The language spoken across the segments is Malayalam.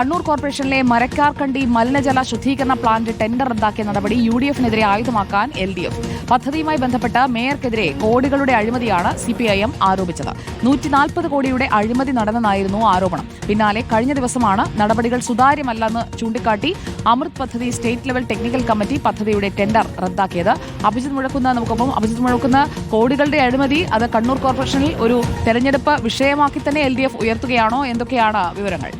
കണ്ണൂർ കോർപ്പറേഷനിലെ മരക്കാർക്കണ്ടി മലിനജല ശുദ്ധീകരണ പ്ലാന്റ് ടെൻഡർ റദ്ദാക്കിയ നടപടി യു ഡി എഫിനെതിരെ ആയുധമാക്കാൻ എൽ ഡി എഫ് പദ്ധതിയുമായി ബന്ധപ്പെട്ട് മേയർക്കെതിരെ കോടികളുടെ അഴിമതിയാണ് സി പി ഐ എം ആരോപിച്ചത്. നൂറ്റിനാൽപ്പത് കോടിയുടെ അഴിമതി നടന്നെന്നായിരുന്നു ആരോപണം. പിന്നാലെ കഴിഞ്ഞ ദിവസമാണ് നടപടികൾ സുതാര്യമല്ലെന്ന് ചൂണ്ടിക്കാട്ടി അമൃത് പദ്ധതി സ്റ്റേറ്റ് ലെവൽ ടെക്നിക്കൽ കമ്മിറ്റി പദ്ധതിയുടെ ടെൻഡർ റദ്ദാക്കിയത്. അഭിജിത് മുഴക്കുന്ന നമുക്കൊപ്പം. അഭിജിത് മുഴക്കുന്ന കോടികളുടെ അഴിമതി അത് കണ്ണൂർ കോർപ്പറേഷനിൽ ഒരു തെരഞ്ഞെടുപ്പ് വിഷയമാക്കി തന്നെ എൽ ഉയർത്തുകയാണോ? എന്തൊക്കെയാണ് വിവരങ്ങൾ?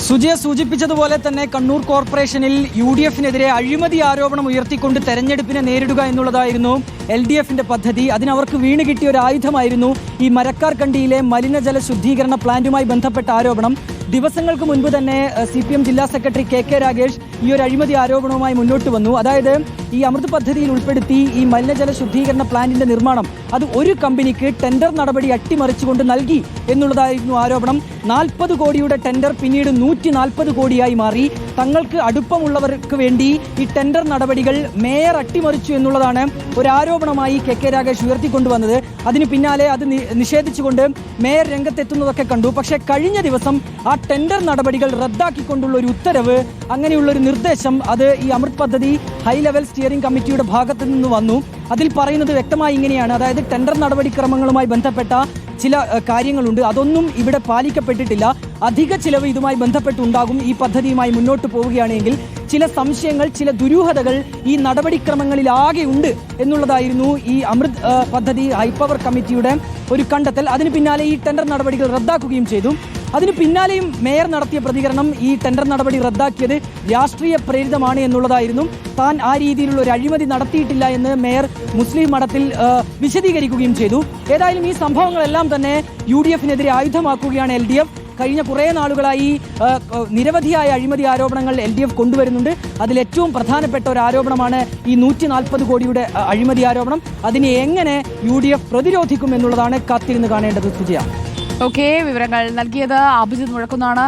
സുജയ സൂചിപ്പിച്ചതുപോലെ തന്നെ കണ്ണൂർ കോർപ്പറേഷനിൽ യു ഡി എഫിനെതിരെ അഴിമതി ആരോപണം ഉയർത്തിക്കൊണ്ട് തെരഞ്ഞെടുപ്പിനെ നേരിടുക എന്നുള്ളതായിരുന്നു എൽ ഡി എഫിന്റെ പദ്ധതി അതിനവർക്ക് വീണ് കിട്ടിയ ഒരു ആയുധമായിരുന്നു ഈ മരക്കാർ കണ്ടിയിലെ മലിനജല ശുദ്ധീകരണ പ്ലാന്റുമായി ബന്ധപ്പെട്ട ആരോപണം. ദിവസങ്ങൾക്ക് മുൻപ് തന്നെ സി പി എം ജില്ലാ സെക്രട്ടറി കെ കെ രാഗേഷ് ഈ ഒരു അഴിമതി ആരോപണവുമായി മുന്നോട്ട് വന്നു. അതായത് ഈ അമൃത് പദ്ധതിയിൽ ഉൾപ്പെടുത്തി ഈ മലിനജല ശുദ്ധീകരണ പ്ലാന്റിന്റെ നിർമ്മാണം അത് ഒരു കമ്പനിക്ക് ടെൻഡർ നടപടി അട്ടിമറിച്ചുകൊണ്ട് നൽകി എന്നുള്ളതായിരുന്നു ആരോപണം. നാൽപ്പത് കോടിയുടെ ടെൻഡർ പിന്നീട് നൂറ്റി നാൽപ്പത് കോടിയായി മാറി. തങ്ങൾക്ക് അടുപ്പമുള്ളവർക്ക് വേണ്ടി ഈ ടെൻഡർ നടപടികൾ മേയർ അട്ടിമറിച്ചു എന്നുള്ളതാണ് ഒരു ആരോപണമായി കെ കെ രാഗേഷ് ഉയർത്തിക്കൊണ്ടുവന്നത്. അതിന് പിന്നാലെ അത് നിഷേധിച്ചുകൊണ്ട് മേയർ രംഗത്തെത്തുന്നതൊക്കെ കണ്ടു. പക്ഷേ കഴിഞ്ഞ ദിവസം ആ ടെൻഡർ നടപടികൾ റദ്ദാക്കിക്കൊണ്ടുള്ള ഒരു ഉത്തരവ് അങ്ങനെയുള്ള ഒരു നിർദ്ദേശം അത് ഈ അമൃത് പദ്ധതി ഹൈ ലെവൽ സ്റ്റിയറിംഗ് കമ്മിറ്റിയുടെ ഭാഗത്തു നിന്ന് വന്നു. അതിൽ പറയുന്നത് വ്യക്തമായി ഇങ്ങനെയാണ്. അതായത് ടെൻഡർ നടപടിക്രമങ്ങളുമായി ബന്ധപ്പെട്ട ചില കാര്യങ്ങളുണ്ട്. അതൊന്നും ഇവിടെ പാലിക്കപ്പെട്ടിട്ടില്ല. അധിക ചിലവ് ഇതുമായി ബന്ധപ്പെട്ടുണ്ടാകും. ഈ പദ്ധതിയുമായി മുന്നോട്ട് പോവുകയാണെങ്കിൽ ചില സംശയങ്ങൾ ചില ദുരൂഹതകൾ ഈ നടപടിക്രമങ്ങളിൽ ആകെ ഉണ്ട് എന്നുള്ളതായിരുന്നു ഈ അമൃത് പദ്ധതി പദ്ധതി ഹൈപ്പവർ കമ്മിറ്റിയുടെ ഒരു കണ്ടെത്തൽ. അതിന് പിന്നാലെ ഈ ടെൻഡർ നടപടികൾ റദ്ദാക്കുകയും ചെയ്തു. അതിന് പിന്നാലെയും മേയർ നടത്തിയ പ്രതികരണം ഈ ടെൻഡർ നടപടി റദ്ദാക്കിയത് രാഷ്ട്രീയ പ്രേരിതമാണ് എന്നുള്ളതായിരുന്നു. താൻ ആ രീതിയിലുള്ള ഒരു അഴിമതി നടത്തിയിട്ടില്ല എന്ന് മേയർ മുസ്ലിം മഠത്തിൽ വിശദീകരിക്കുകയും ചെയ്തു. ഏതായാലും ഈ സംഭവങ്ങളെല്ലാം തന്നെ യു ഡി എഫിനെതിരെ ആയുധമാക്കുകയാണ് എൽ ഡി എഫ് കഴിഞ്ഞ കുറേ നാളുകളായി നിരവധിയായ അഴിമതി ആരോപണങ്ങൾ എൽ ഡി എഫ് കൊണ്ടുവരുന്നുണ്ട്. അതിൽ ഏറ്റവും പ്രധാനപ്പെട്ട ഒരു ആരോപണമാണ് ഈ നൂറ്റി നാൽപ്പത് കോടിയുടെ അഴിമതി ആരോപണം. അതിനെ എങ്ങനെ യു ഡി എഫ് പ്രതിരോധിക്കും എന്നുള്ളതാണ് കാത്തിരുന്ന് കാണേണ്ടത്. സുജയ. ഓക്കെ വിവരങ്ങൾ നൽകിയത് അഭിജിത് മുഴക്കുന്നാണ്.